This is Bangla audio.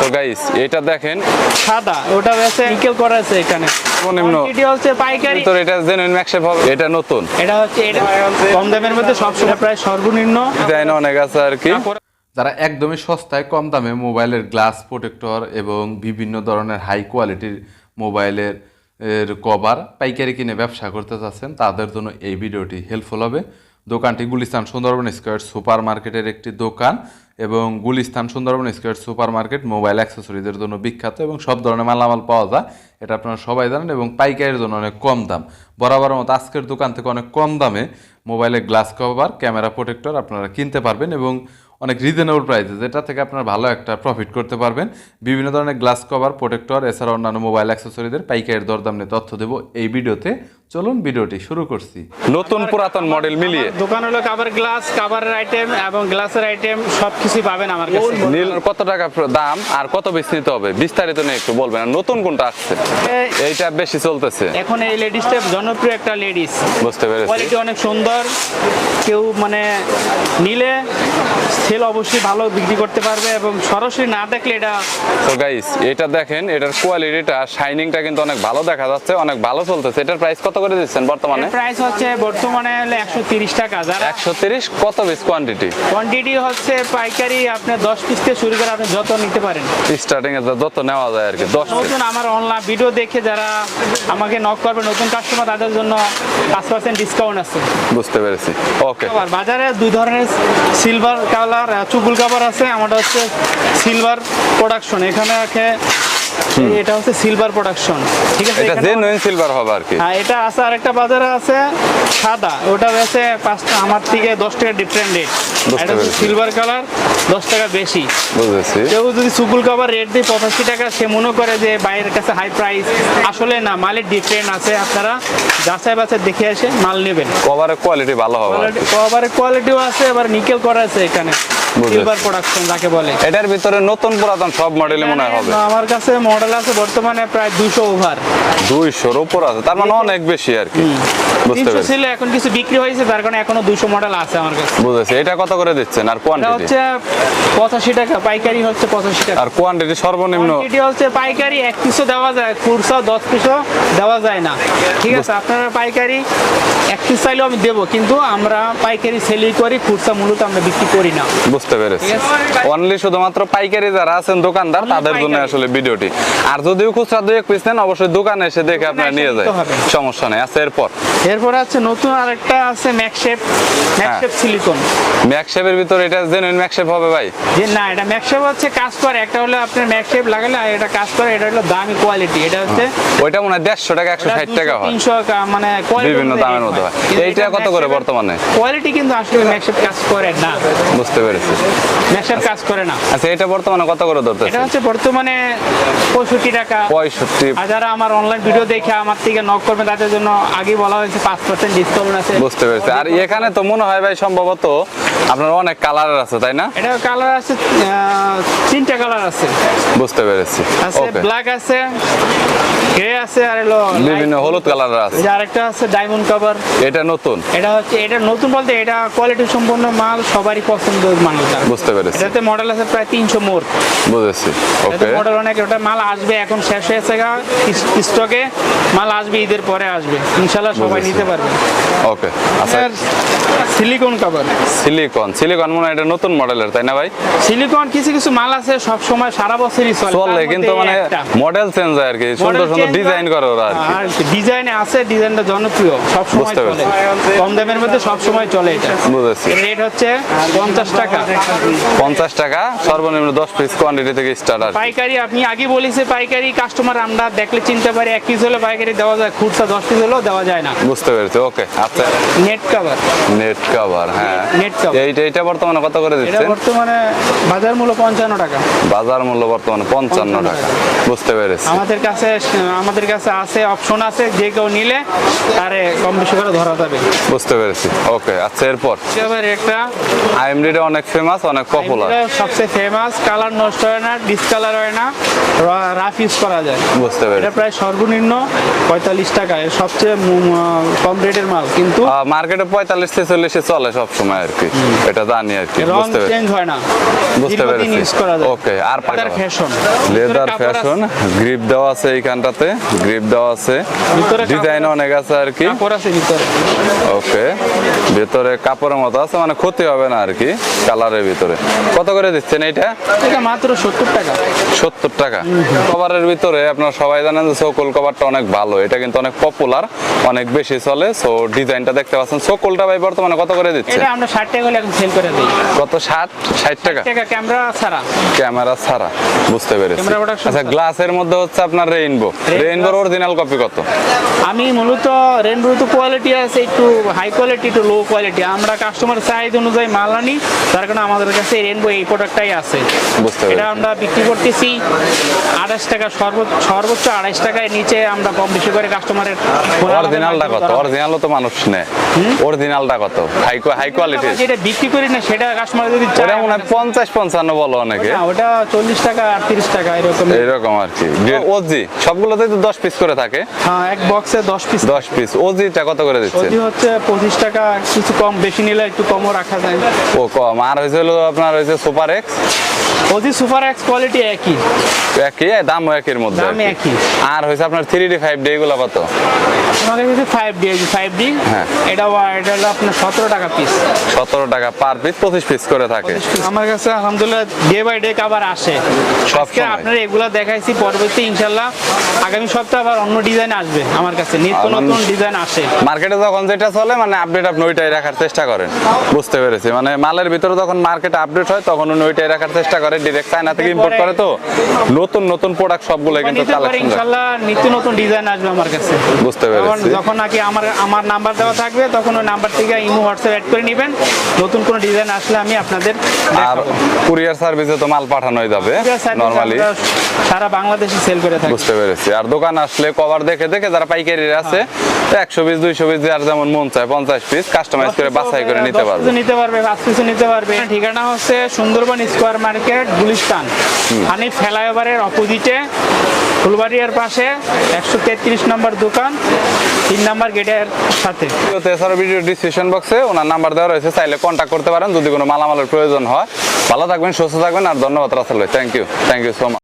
তো গাইস এটা দেখেন। সাদা ওটা নিকেল করা আছে এখানে। সর্বনিম্ন হচ্ছে পাইকারি। তো এটা জেনুইন হবে এটা নতুন। এটা হচ্ছে এটা কম দামের মধ্যে প্রায় সর্বনিম্ন। ডিজাইন অনেক আছে আর কি। যারা একদমই সস্তায় কম দামে মোবাইলের গ্লাস প্রোটেক্টর এবং বিভিন্ন ধরনের হাই কোয়ালিটির মোবাইলের এর কভার পাইকারি কিনে ব্যবসা করতে চাচ্ছেন তাদের জন্য এই ভিডিওটি হেল্পফুল হবে। দোকানটি গুলিস্তান সুন্দরবন স্কোয়ার সুপার মার্কেটের একটি দোকান। এবং Gulistan, Sundarban square super market mobile অ্যাক্সেসরিজের জন্য বিখ্যাত এবং সব ধরনের মালামাল পাওয়া যায়। এটা আপনারা সবাই জানেন এবং পাইকারির জন্য অনেক কম দাম। বরাবর মতো আজকের দোকান থেকে অনেক কম দামে মোবাইলের গ্লাস কভার ক্যামেরা প্রোটেক্টর আপনারা কিনতে পারবেন এবং অনেক রিজনেবল প্রাইসে যেটা থেকে আপনারা ভালো একটা প্রফিট করতে পারবেন। বিভিন্ন ধরনের গ্লাস কভার প্রোটেক্টর এছাড়া অন্যান্য মোবাইল অ্যাক্সেসরিদের পাইকারের দরদাম নিয়ে তথ্য দেবো এই ভিডিওতে। চলুন ভিডিওটি শুরু করছি। নতুন পুরাতন মডেল মিলিয়ে। দোকান হলো কাভার গ্লাস কাভারের আইটেম এবং গ্লাসের আইটেম সব কিছুই পাবেন আমার কাছে। নীল কত টাকা দাম আর কত বেশি নিতে হবে? বিস্তারিত নিয়ে একটু বলবেন। আর নতুন কোনটা আসছে? এইটা বেশি চলতেছে। এখন এই লেডিসটা জনপ্রিয় একটা লেডিস বুঝতে পেরেছি। কোয়ালিটি অনেক সুন্দর। কেউ মানে নিলে সেল অবশ্যই ভালো বিক্রি করতে পারবে এবং সরাসরি না দেখলে এটা তো গাইস এটা দেখেন এটার কোয়ালিটিটা শাইনিংটা কিন্তু অনেক ভালো দেখা যাচ্ছে অনেক ভালো চলতেছে। এটার প্রাইস কত করে দিচ্ছেন বর্তমানে? প্রাইস হচ্ছে বর্তমানে হলে একশো তিরিশ টাকা। যারা একশো তিরিশ কত পিস কোয়ান্টিটি কোয়ান্টিটি হচ্ছে পাইকারি আপনার দশ পিস থেকে শুরু করে আপনি যত নিতে পারেন। স্টার্টিং এ যত নেওয়া যায় আর কি দশ পিস নতুন আমার অনলাইন ভিডিও দেখে যারা আমাকে নক করবে নতুন কাস্টমার তাদের জন্য পাঁচ পার্সেন্ট ডিসকাউন্ট আছে। বুঝতে পেরেছি। ওকে আবার বাজারে দুই ধরনের সিলভার কালার চুকুল কাভার আছে আমারটা হচ্ছে সিলভার প্রোডাকশন এখানে আছে এটা হচ্ছে সিলভার প্রোডাকশন ঠিক আছে এটা জেনুইন সিলভার হবে আর কি। হ্যাঁ এটা আছে আরেকটা বাজারে আছে সাদা। ওটা হচ্ছে পাঁচটা আমার থেকে দশ টাকা ডিফারেন্ট রেট এটা সিলভার কালার দশ টাকা বেশি। বুঝেছি। কেউ যদি সুকুল কাভার রেট দিয়ে পঁচাশি টাকা সে মনে করে যে বাইরের কাছে হাই প্রাইস আসলে না মালের ডিফারেন্ট আছে আপনারা যাচাই বাছাই দেখে এসে মাল নেবেন। কভারের কোয়ালিটি ভালো হবে কভারের কোয়ালিটিও আছে আবার নিকেল করা আছে এখানে। সিলভার প্রোডাকশন যাকে বলে। এটার ভিতরে নতুন পুরাতন সব মডেলই মনে হবে। আমার কাছে মডেল আছে বর্তমানে প্রায় দুশো ওভার দুইশোর উপর আছে তার মানে অনেক বেশি আর কি। বুঝতে পেরেছি। ছিল এখন কিছু বিক্রি হয়েছে তার কারণে এখনও দুশো মডেল আছে আমার কাছে। বুঝেছি এটা কত করে দিচ্ছেন আর কোয়ান্টিটি হচ্ছে টাকা পাইকারি হচ্ছে পঁচাশি টাকা। আর কোয়ান্টিটি সর্বনিম্ন? কোয়ান্টিটি হচ্ছে পাইকারি এক পিসও দেওয়া যায় খুরসা দশ পিসও দেওয়া যায় না। ঠিক আছে আপনারা পাইকারি এক পিস চাইলেও আমি দেবো কিন্তু আমরা পাইকারি সেলই করি খুরসা মূলত আমরা বিক্রি করি না। বুঝতে পেরেছি। অনলি শুধুমাত্র পাইকারি যারা আছেন দোকানদার তাদের জন্য আসলে ভিডিওটি। আর যদিও খুচরা দুই এক পিস নেন অবশ্যই দোকানে এসে দেখে আপনারা নিয়ে যায় সমস্যা নেই। আচ্ছা এরপর? এরপরে আছে নতুন আরেকটা আছে ম্যাকশেপ ম্যাকশেপ সিলিকন ম্যাকশেপের ভিতরে এটা জেনুইন ম্যাকশেপ হবে ভাই? যে না এটা ম্যাকশেপ হচ্ছে কাজ করে। একটা হলো আপনার ম্যাকশেপ লাগালে আর এটা কাজ করে। এটা হলো দামি কোয়ালিটি এটা হচ্ছে ওইটা মনে হয় দেড়শো টাকা একশো ষাট টাকা হয়। তিনশো মানে বিভিন্ন দামের মধ্যে হয়। এইটা কত করে বর্তমানে? কোয়ালিটি কিন্তু আসলে ম্যাকশেপ কাজ করে না। বুঝতে পেরেছি। ম্যাকশেপ কাজ করে না। আচ্ছা এটা বর্তমানে কত করে ধরতেছে? এটা হচ্ছে বর্তমানে পঁয়ষট্টি টাকা। পঁয়ষট্টি। আর যারা আমার অনলাইন ভিডিও দেখে আমার থেকে নক করবে তাদের জন্য আগে বলা হয়েছে পাঁচ পার্সেন্ট ডিসকাউন্ট আছে। বুঝতে পেরেছি। আর এখানে তো মনে হয় ভাই সম্ভবত আপনার অনেক কালারের আছে তাই না? এটা কালার আছে তিনটা কালার আছে। বুঝতে পেরেছি। আছে ব্ল্যাক আছে গ্রে আছে আর হলো বিভিন্ন হলুদ কালারের আছে। এই আরেকটা আছে ডায়মন্ড কভার এটা নতুন। এটা হচ্ছে এটা নতুন বলতে এটা কোয়ালিটি সম্পন্ন মাল সবারই পছন্দের মাল বুঝতে পেরেছি। এটাতে মডেল আছে প্রায় তিনশো মোট বুঝেছি। ওকে মডেল অনেক ওটা মাল আসবে এখন শেষ হয়েছে গা। স্টকে মাল আসবে ঈদের পরে আসবে। ইনশাল্লাহ সবাই নিতে পারবে। ওকে আচ্ছা। সিলিকন কভার সিলিকন সিলিকন মনে এটা নতুন মডেলের তাই না ভাই? সিলিকন কিছু কিছু মাল আছে সব সময় সারা বছরই চলে। চলে কিন্তু মানে মডেল চেঞ্জ হয় আর কি। সুন্দর ডিজাইন করে ওরা আর কি। ডিজাইনে আছে ডিজাইনটা জনপ্রিয় সব সময় চলে। কম দামের মধ্যে সব সময় চলে এটা। বুঝেছি। রেট হচ্ছে পঞ্চাশ টাকা। পঞ্চাশ টাকা সর্বনিম্ন দশ পিস কোয়ান্টিটি থেকে স্টার্ট আর পাইকারি আপনি আগে বলেছে পাইকারি কাস্টমার আমরা দেখলে চিনতে পারি এক পিস হলে পাইকারি দেওয়া যায় খুচরা দশ পিস হলেও দেওয়া যায় না। বুঝতে পেরেছি ওকে আচ্ছা। নেট কভার নেট কভার হ্যাঁ। Net cover। এইটা এইটা বর্তমানে কত করে এটা বর্তমানে বাজার মূল্য পঞ্চান্ন টাকা। বাজার মূল্য বর্তমানে পঞ্চান্ন টাকা। বুঝতে পেরেছি। আমাদের কাছে আমাদের কাছে আছে অপশন আছে যে কেউ নিলে তারে কম বেশি করে ধরা যাবে। বুঝতে পেরেছি। ওকে আচ্ছা এরপর? এবার একটা আইএমডিটা অনেক ফেমাস অনেক পপুলার সবচেয়ে ফেমাস কালার নষ্ট হয় না ডিসকালার হয় না রাফ ইউজ করা যায়। বুঝতে পেরেছি। এটা প্রায় সর্বনিম্ন পঁয়তাল্লিশ টাকা এর সবচেয়ে কম রেটের মাল কিন্তু মার্কেটে পঁয়তাল্লিশ ছেচল্লিশে চলে সব সময় আর কি। এটা জানি আর কি বুঝতে পেরেছি। চেঞ্জ হয় না। বুঝতে পেরেছি। ইউজ করা যায়। ওকে আর leather fashion leather fashion grip দেওয়া আছে এইখানটাতে। গ্রিপ দেওয়া আছে। ভিতরে ডিজাইন অনেক আছে আর কি। কাপড় আছে ভিতরে। ওকে ভিতরে কাপড়ের মতো আছে মানে ক্ষতি হবে না আর কি কালারের ভিতরে। কত করে দিচ্ছেন এইটা? এটা মাত্র সত্তর টাকা। সত্তর টাকা। কভারের ভিতরে আপনারা সবাই জানেন যে সোকল কভারটা অনেক ভালো এটা কিন্তু অনেক পপুলার অনেক বেশি চলে সো ডিজাইনটা দেখতে পাচ্ছেন। সোকলটা ভাই বর্তমানে কত করে দিচ্ছে? এটা আমরা ষাট টাকা হলে এখন সেল করে দিই। কত ষাট? ষাট টাকা? টাকা ক্যামেরা ছাড়া। ক্যামেরা ছাড়া বুঝতে পেরেছি। আচ্ছা গ্লাসের মধ্যে হচ্ছে আপনার রেইনবো রেইনবোর অরিজিনাল কপি কত? আমি মূলত রেইনবোর তো কোয়ালিটি আছে একটু হাই কোয়ালিটি একটু লো কোয়ালিটি আমরা কাস্টমার চাহিদা অনুযায়ী মাল আনি তার কারণে আমাদের কাছে রেনবো এই প্রোডাক্টটাই আছে। এটা আমরা বিক্রি করতেছি আড়াইশ টাকা সর্বোচ্চ সর্বোচ্চ আড়াইশ টাকায় নিচে আমরা কম বেশি করে কাস্টমারের অরিজিনালটা কত? অরিজিনালও তো মানুষ নেয়। অরিজিনালটা কত? হাই হাই কোয়ালিটি যেটা বিক্রি করি না সেটা কাস্টমার যদি চায় মনে হয় পঞ্চাশ পঞ্চান্ন বলো অনেকে। না, ওটা চল্লিশ টাকা আটত্রিশ টাকা এরকম। এইরকম আর কি। ওজি সবগুলোতে তো দশ পিস করে থাকে। হ্যাঁ এক বক্সে দশ পিস দশ পিস ওজিটা কত করে দিচ্ছে? ওটি হচ্ছে পঁচিশ টাকা কিছু কম বেশি নিলে একটু কমও রাখা যায়। ও কম। আর হয়েছে আপনার হয়েছে super X OG super X quality একই। একই? দাম একের মধ্যে দাম একই। আর হয়েছে আপনার থ্রি ডি ফাইভ ডি এগুলো কত? আমাদের কাছে ফাইভ ডি ফাইভ ডি হ্যাঁ। এটা ওয়া- এটা হলো আপনার সতেরো টাকা পিস সতেরো টাকা পার পিস পঁচিশ পিস করে থাকে। আমার কাছে আলহামদুলিল্লাহ ডে বাই ডে কাবার আসে। আজকে আপনার এগুলা দেখাইছি পরবর্তী ইনশাল্লাহ আগামী সপ্তাহে আবার অন্য ডিজাইন আসবে আমার কাছে। নিত্য নতুন ডিজাইন আসে। মার্কেটে যখন যেটা চলে মানে আপডেট আপনি ওইটাই রাখার চেষ্টা করেন। বুঝতে পেরেছি। মানে মালের ভিতরে যখন মার্কেট আপডেট হয় তখন উনি ওইটাই রাখার চেষ্টা করে ডিরেক্ট চায়না থেকে ইম্পোর্ট করে তো। নতুন নতুন প্রোডাক্ট সবগুলো কিন্তু ইনশাল্লাহ নিত্য নতুন ডিজাইন আসবে আমার কাছে। বুঝতে পেরেছি। যখন নাকি আমার আমার নাম্বার দেওয়া থাকবে তখন ওই নাম্বার থেকে ইমো হোয়াটসঅ্যাপ অ্যাড করে নেবেন। নতুন কোনো ডিজাইন আসলে আমি আপনাদের আর কুরিয়ার সার্ভিসে তো মাল পাঠানোই যাবে নরমালি সারা বাংলাদেশে সেল করে থাকি। বুঝতে পেরেছি। আর দোকান আসলে কভার দেখে দেখে যারা পাইকারি আছে একশো পিস দুইশো পিস যার যেমন মন চায় পঞ্চাশ পিস কাস্টমাইজ করে বাছাই করে নিতে পারবে। নিতে পারবে পাঁচ পিসও নিতে পারবে। ঠিকানা হচ্ছে সুন্দরবন স্কোয়ার মার্কেট গুলিস্তান। হানিফ ফ্লাইওভারের অপোজিটে ফুলবাড়িয়ার পাশে একশো তেত্রিশ নম্বর দোকান, তিন নম্বর গেটের সাথে। এছাড়া ভিডিও ডিসক্রিপশন বক্সে ওনার নাম্বার দেওয়া রয়েছে, চাইলে কন্ট্যাক্ট করতে পারেন যদি কোনো মালামালের প্রয়োজন হয়। ভালো থাকবেন, সুস্থ থাকবেন, আর ধন্যবাদ রাসেল ভাই। Thank you thank you so much